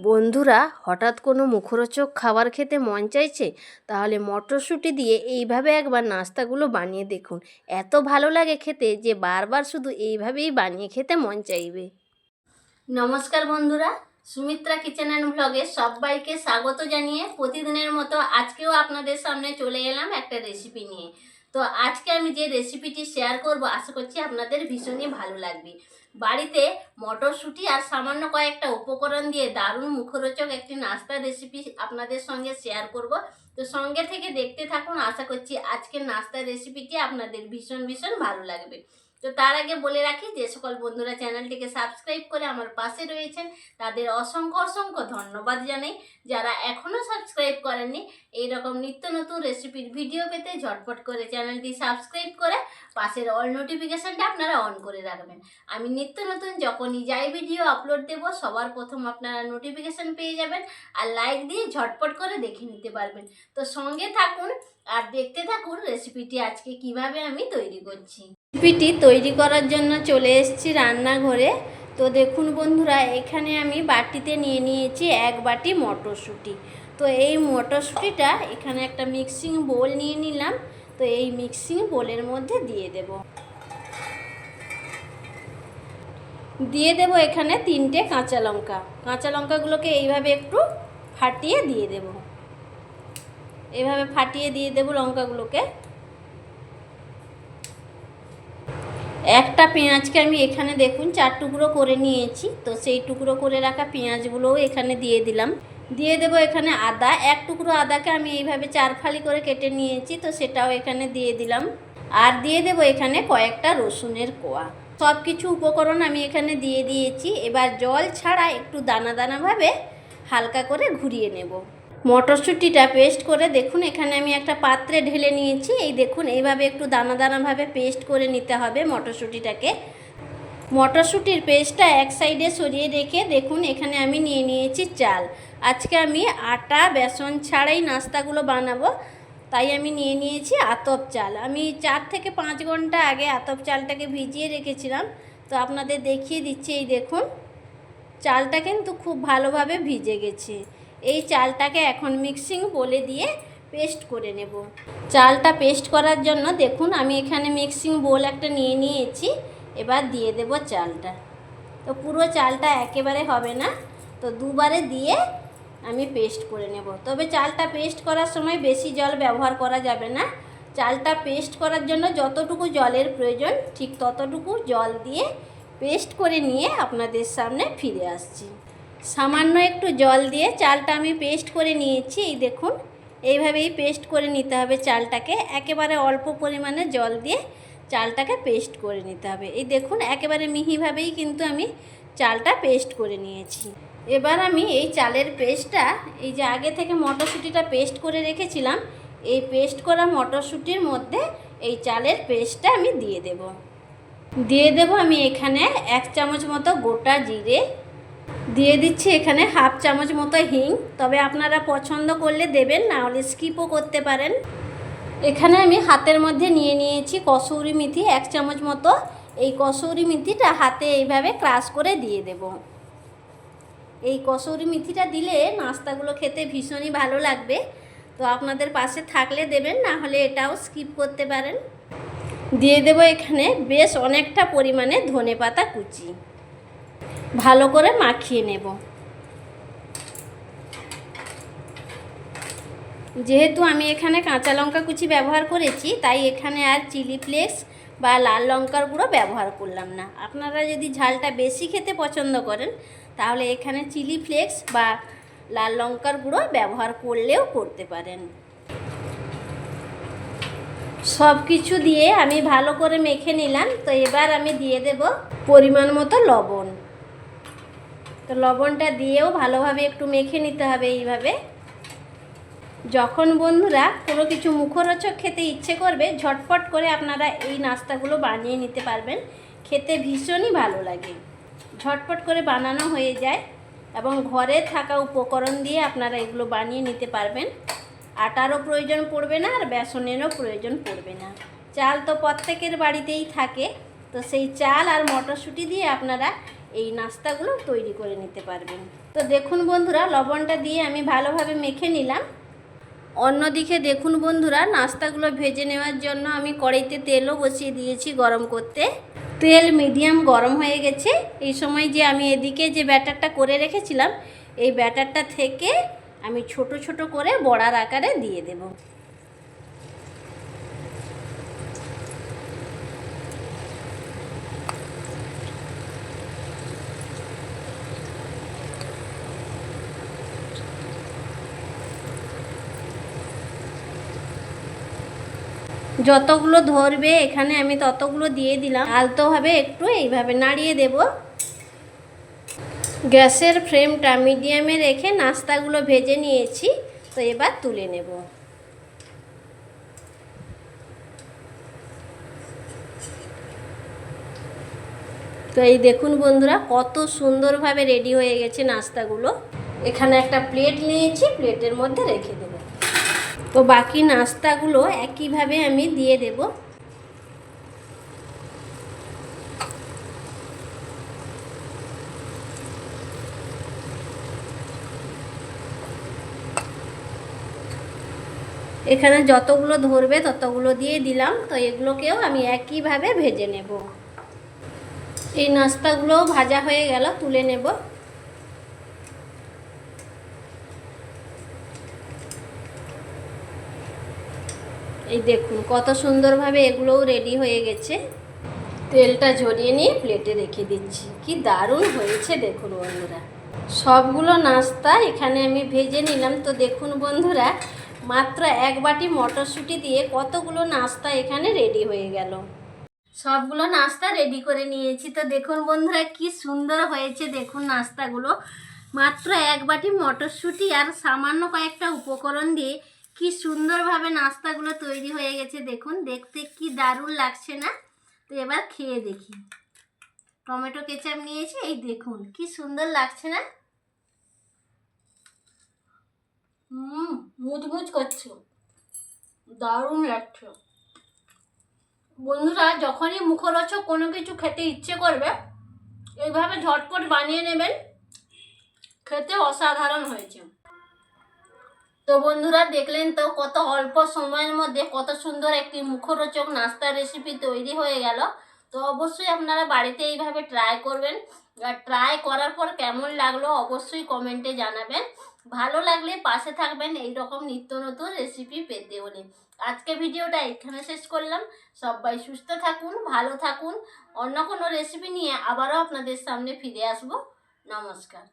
বন্ধুরা, হঠাৎ কোনো মুখরোচক খাবার খেতে মন চাইছে? তাহলে মটরশুঁটি দিয়ে এইভাবে একবার নাস্তাগুলো বানিয়ে দেখুন। এত ভালো লাগে খেতে যে বারবার শুধু এইভাবেই বানিয়ে খেতে মন চাইবে। নমস্কার বন্ধুরা, সুমিত্রা কিচেন অ্যান্ড ব্লগে সবাইকে স্বাগত জানিয়ে প্রতিদিনের মতো আজকেও আপনাদের সামনে চলে এলাম একটা রেসিপি নিয়ে। তো আজকে আমি যে রেসিপিটি শেয়ার করব, আশা করছি আপনাদের ভীষণই ভালো লাগবে। বাড়িতে মটরশুঁটি আর সামান্য কয়েকটা উপকরণ দিয়ে দারুণ মুখরোচক একটি নাস্তা রেসিপি আপনাদের সঙ্গে শেয়ার করব। তো সঙ্গে থেকে দেখতে থাকুন। আশা করছি আজকের নাস্তার রেসিপিটি আপনাদের ভীষণ ভীষণ ভালো লাগবে। তো তার আগে বলে রাখি যে সকল বন্ধুরা চ্যানেলটিকে সাবস্ক্রাইব করে আমার পাশে রয়েছেন, তাদের অসংখ্য অসংখ্য ধন্যবাদ জানাই। যারা এখনও সাবস্ক্রাইব করেননি এই রকম নিত্য নতুন রেসিপির ভিডিও পেতে ঝটপট করে চ্যানেলটি সাবস্ক্রাইব করে পাশের অল নোটিফিকেশানটা আপনারা অন করে রাখবেন। আমি নিত্য নতুন যখনই যাই ভিডিও আপলোড দেব, সবার প্রথম আপনারা নোটিফিকেশান পেয়ে যাবেন আর লাইক দিয়ে ঝটপট করে দেখে নিতে পারবেন। তো সঙ্গে থাকুন আর দেখতে থাকুন রেসিপিটি আজকে কীভাবে আমি তৈরি করছি। রেসিপিটি তৈরি করার জন্য চলে এসেছি রান্নাঘরে। তো দেখুন বন্ধুরা, এখানে আমি বাটিতে নিয়ে নিয়েছি এক বাটি মটরশুঁটি। তো এই মটরশুঁটিটা এখানে একটা মিক্সিং বোল নিয়ে নিলাম। তো এই মিক্সিং বোলের মধ্যে দিয়ে দেব। দিয়ে দেব এখানে তিনটে কাঁচা লঙ্কা। কাঁচা লঙ্কাগুলোকে এইভাবে একটু ফাটিয়ে দিয়ে দেব। এইভাবে ফাটিয়ে দিয়ে দেব লঙ্কাগুলোকে। একটা পেঁয়াজকে আমি এখানে দেখুন চার টুকরো করে নিয়েছি, তো সেই টুকরো করে রাখা পেঁয়াজগুলোও এখানে দিয়ে দিলাম। দিয়ে দেবো এখানে আদা, এক টুকরো আদাকে আমি এইভাবে চার ফালি করে কেটে নিয়েছি, তো সেটাও এখানে দিয়ে দিলাম। আর দিয়ে দেবো এখানে কয়েকটা রসুনের কোয়া। সব কিছু উপকরণ আমি এখানে দিয়ে দিয়েছি, এবার জল ছাড়া একটু দানা দানাভাবে হালকা করে ঘুরিয়ে নেব। মটরশুঁটিটা পেস্ট করে দেখুন, এখানে আমি একটা পাত্রে ঢেলে নিয়েছি। এই দেখুন, এইভাবে একটু দানা দানাভাবে পেস্ট করে নিতে হবে মটরশুঁটিটাকে। মটরশুঁটির পেস্টটা এক সাইডে সরিয়ে রেখে দেখুন, এখানে আমি নিয়ে নিয়েছি চাল। আজকে আমি আটা, বেসন ছাড়াই নাস্তাগুলো বানাবো, তাই আমি নিয়ে নিয়েছি আতপ চাল। আমি চার থেকে পাঁচ ঘণ্টা আগে আতপ চালটাকে ভিজিয়ে রেখেছিলাম, তো আপনাদের দেখিয়ে দিচ্ছি, এই দেখুন। চালটা কিন্তু খুব ভালোভাবে ভিজে গেছে। এই চালটাকে এখন মিক্সিং বলে দিয়ে পেস্ট করে নেব। চালটা পেস্ট করার জন্য দেখুন, আমি এখানে মিক্সিং বোল একটা নিয়ে নিয়েছি, এবার দিয়ে দেব চালটা। তো পুরো চালটা একেবারে হবে না, তো দুবারে দিয়ে আমি পেস্ট করে নেব। তবে চালটা পেস্ট করার সময় বেশি জল ব্যবহার করা যাবে না। চালটা পেস্ট করার জন্য যতটুকু জলের প্রয়োজন, ঠিক ততটুকু জল দিয়ে পেস্ট করে নিয়ে আপনাদের সামনে ফিরে আসছি। সামান্য একটু জল দিয়ে চালটা আমি পেস্ট করে নিয়েছি, এই দেখুন। এইভাবেই পেস্ট করে নিতে হবে চালটাকে। একেবারে অল্প পরিমাণে জল দিয়ে চালটাকে পেস্ট করে নিতে হবে। এই দেখুন, একেবারে মিহিভাবেই কিন্তু আমি চালটা পেস্ট করে নিয়েছি। এবার আমি এই চালের পেস্টটা, এই যে আগে থেকে মটরশুঁটিটা পেস্ট করে রেখেছিলাম, এই পেস্ট করা মটরশুঁটির মধ্যে এই চালের পেস্টটা আমি দিয়ে দেব। দিয়ে দেব আমি এখানে এক চামচ মতো গোটা জিরে দিয়ে দিচ্ছি এখানে হাফ চামচ মতো হিং। তবে আপনারা পছন্দ করলে দেবেন, না হলে স্কিপও করতে পারেন। এখানে আমি হাতের মধ্যে নিয়ে নিয়েছি কসৌরি মেথি, এক চামচ মতো। এই কসৌরি মেথিটা হাতে এইভাবে ক্রাশ করে দিয়ে দেব। এই কসৌরি মেথিটা দিলে নাস্তাগুলো খেতে ভীষণই ভালো লাগবে। তো আপনাদের পাশে থাকলে দেবেন, না হলে এটাও স্কিপ করতে পারেন। দিয়ে দেব এখানে বেশ অনেকটা পরিমাণে ধনে পাতা কুচি। ভালো করে মাখিয়ে নেব। যেহেতু আমি এখানে কাঁচা লঙ্কা কুচি ব্যবহার করেছি, তাই এখানে আর চিলি ফ্লেক্স বা লাল লঙ্কার গুঁড়ো ব্যবহার করলাম না। আপনারা যদি ঝালটা বেশি খেতে পছন্দ করেন, তাহলে এখানে চিলি ফ্লেক্স বা লাল লঙ্কার গুঁড়ো ব্যবহার করলেও করতে পারেন। সব কিছু দিয়ে আমি ভালো করে মেখে নিলাম। তো এবার আমি দিয়ে দেব পরিমাণ মতো লবণ। তো লবণটা দিয়েও ভালোভাবে একটু মেখে নিতে হবে এইভাবে। যখন বন্ধুরা কোনো কিছু মুখরোচক খেতে ইচ্ছে করবে, ঝটপট করে আপনারা এই নাস্তাগুলো বানিয়ে নিতে পারবেন। খেতে ভীষণই ভালো লাগে। ঝটপট করে বানানো হয়ে যায় এবং ঘরে থাকা উপকরণ দিয়ে আপনারা এগুলো বানিয়ে নিতে পারবেন। আটারও প্রয়োজন পড়বে না আর বেসনেরও প্রয়োজন পড়বে না। চাল তো প্রত্যেকের বাড়িতেই থাকে। তো সেই চাল আর মটরশুঁটি দিয়ে আপনারা এই নাস্তাগুলো তৈরি করে নিতে পারবেন। তো দেখুন বন্ধুরা, লবণটা দিয়ে আমি ভালোভাবে মেখে নিলাম। অন্যদিকে দেখুন বন্ধুরা, নাস্তাগুলো ভেজে নেওয়ার জন্য আমি কড়াইতে তেলও বসিয়ে দিয়েছি গরম করতে। তেল মিডিয়াম গরম হয়ে গেছে। এই সময় যে আমি এদিকে যে ব্যাটারটা করে রেখেছিলাম, এই ব্যাটারটা থেকে আমি ছোট ছোট করে বড়ার আকারে দিয়ে দেব। যতগুলো ধরবে, এখানে আমি ততগুলো দিয়ে দিলাম। আলতোভাবে একটু, এইভাবে নাড়িয়ে দেব। গ্যাসের ফ্লেমটা মিডিয়ামে রেখে নাস্তাগুলো ভেজে নিয়েছি, তো এবার তুলে নেব। তো এই দেখুন বন্ধুরা, কত সুন্দরভাবে রেডি হয়ে গেছে নাস্তাগুলো। এখানে একটা প্লেট নিয়েছি, প্লেটের মধ্যে রেখে দেবো। তো বাকি নাস্তাগুলো একইভাবে আমি দিয়ে দেব। এখানে যতগুলো ধরবে ততগুলো দিয়ে দিলাম, তো এগুলোকেও আমি একইভাবে ভেজে নেব। এই নাস্তাগুলোও ভাজা হয়ে গেল, তুলে নেব। এই দেখুন, কত সুন্দরভাবে এগুলোও রেডি হয়ে গেছে। তেলটা ঝরিয়ে নিয়ে প্লেটে রেখে দিচ্ছি। কি দারুণ হয়েছে দেখুন বন্ধুরা। সবগুলো নাস্তা এখানে আমি ভেজে নিলাম। তো দেখুন বন্ধুরা, মাত্র এক বাটি মটরশুঁটি দিয়ে কতগুলো নাস্তা এখানে রেডি হয়ে গেল। সবগুলো নাস্তা রেডি করে নিয়েছি। তো দেখুন বন্ধুরা, কি সুন্দর হয়েছে দেখুন নাস্তাগুলো। মাত্র এক বাটি মটরশুঁটি আর সামান্য কয়েকটা উপকরণ দিয়ে কি সুন্দরভাবে নাস্তাগুলো তৈরি হয়ে গেছে দেখুন। দেখতে কি দারুণ লাগছে না? তো এবার খেয়ে দেখি। টমেটো কেচাপ নিয়েছি, এই দেখুন কি সুন্দর লাগছে না? হুম, মুচমুচ করছে। দারুণ লাগছে। বন্ধুরা, যখনই মুখরোচক কোনো কিছু খেতে ইচ্ছে করবে, এইভাবে ঝটপট বানিয়ে নেবেন, খেতে অসাধারণ হয়েছে। তো বন্ধুরা দেখলেন তো কত অল্প সময়ের মধ্যে কত সুন্দর একটি মুখরোচক নাস্তার রেসিপি তৈরি হয়ে গেল। তো অবশ্যই আপনারা বাড়িতে এইভাবে ট্রাই করবেন। আর ট্রাই করার পর কেমন লাগল অবশ্যই কমেন্টে জানাবেন। ভালো লাগলে পাশে থাকবেন এই রকম নিত্য নতুন রেসিপি পেতে হলে। আজকে ভিডিওটা এখানে শেষ করলাম। সবাই সুস্থ থাকুন, ভালো থাকুন। অন্য কোনো রেসিপি নিয়ে আবারও আপনাদের সামনে ফিরে আসব। নমস্কার।